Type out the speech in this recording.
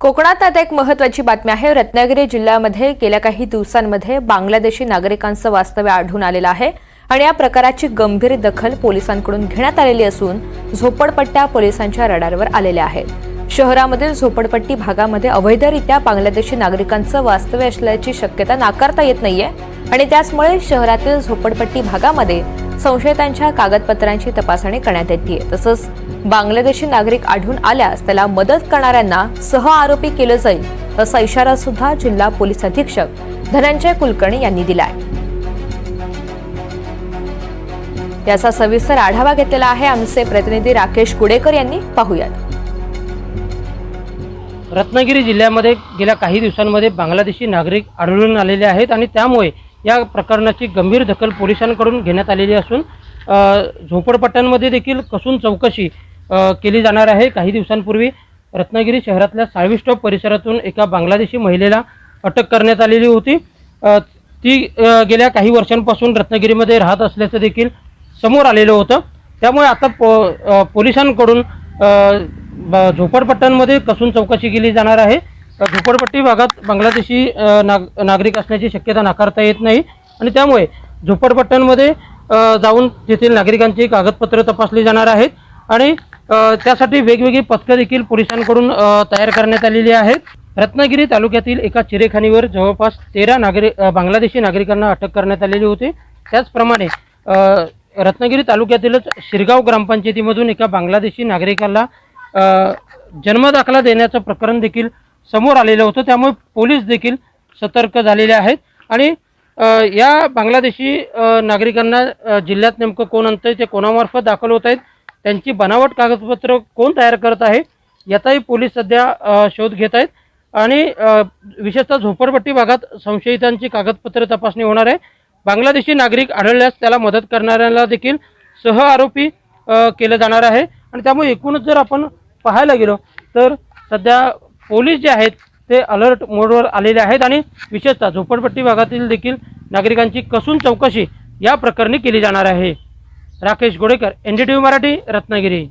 कोकणात आता एक महत्वाची बातमी आहे. रत्नागिरी जिल्ह्यामध्ये गेल्या काही दिवसांमध्ये बांगलादेशी नागरिकांचं वास्तव्य आढळून आलेलं आहे आणि या प्रकाराची गंभीर दखल पोलिसांकडून घेण्यात आलेली असून झोपडपट्ट्या पोलिसांच्या रडारवर आलेल्या आहेत. शहरामधील झोपडपट्टी भागामध्ये अवैधरित्या बांगलादेशी नागरिकांचं वास्तव्य असल्याची शक्यता नाकारता येत नाहीये आणि त्याचमुळे शहरातील झोपडपट्टी भागामध्ये संशयितांच्या कागदपत्रांची तपासणी करण्यात येते. तसंच बांगलादेशी नागरिक आढळून आल्यास त्याला मदत करणाऱ्यांना सह आरोपी केलं जाईल असा इशारा सुद्धा जिल्हा पोलीस अधीक्षक धनंजय कुलकर्णी यांनी दिलाय. याचा सविस्तर आढावा घेतलेला आहे आमचे प्रतिनिधी राकेश कुडेकर यांनी. पाहुयात. रत्नागिरी जिल्ह्यामध्ये गेल्या काही दिवसांमध्ये बांगलादेशी नागरिक आढळून आलेले आहेत आणि त्यामुळे या प्रकरणाची गंभीर दखल पोलिसांकडून घेण्यात आलेली असून झोपडपट्ट्यांमध्ये देखील कसून चौकशी केली जाणार आहे. काही दिवसांपूर्वी रत्नागिरी शहरातल्या साळवी स्टॉप परिसरातून एका बांगलादेशी महिलेला अटक करण्यात आलेली होती. ती गेल्या काही वर्षांपासून रत्नागिरीमध्ये राहत असल्याचं देखील समोर आलेलं होतं. त्यामुळे आता पो पोलिसांकडून ब- झोपडपट्ट्यांमध्ये कसून चौकशी केली जाणार आहे. झोपडपट्टी भागात बांगलादेशी नाग नागरिक असण्याची शक्यता नाकारता येत नाही. आणि त्यामुळे झोपडपट्ट्यांमध्ये जाऊन तेथील नागरिकांची कागदपत्र तपासली जाणार आहेत. आणि त्यासाठी वेगवेगळी पथकं देखील पोलिसांकडून तयार करण्यात आलेली आहेत. रत्नागिरी तालुक्यातील एका चिरेखानीवर जवळपास तेरा नागरिक बांगलादेशी नागरिकांना अटक करण्यात आलेली होती. त्याचप्रमाणे रत्नागिरी तालुक्यातीलच शिरगाव ग्रामपंचायतीमधून एका बांगलादेशी नागरिकाला जन्मदाखला देण्याचं प्रकरण देखील समोर आलेलं होतं. त्यामुळे पोलीस देखील सतर्क झालेले आहेत. आणि या बांगलादेशी नागरिकांना जिल्ह्यात नेमकं कोण आणतं ते कोणामार्फत दाखल होत आहेत त्यांची बनावट कागदपत्र कोण तयार करत आहे याचाही पोलीस सध्या शोध घेत आहेत. आणि विशेषतः झोपडपट्टी भागात संशयितांची कागदपत्र तपासणी होणार आहे. बांगलादेशी नागरिक आढळल्यास त्याला मदत करणाऱ्याला देखील सह आरोपी केलं जाणार आहे. आणि त्यामुळे एकूणच जर आपण पाहायला गेलो तर सध्या पोलीस जे आहेत ते अलर्ट मोडवर आलेले आहेत आणि विशेषतः झोपडपट्टी भागातील देखील नागरिकांची कसून चौकशी या प्रकरणी केली जाणार आहे. Rakesh Godekar N D T V Marathi Ratnagiri.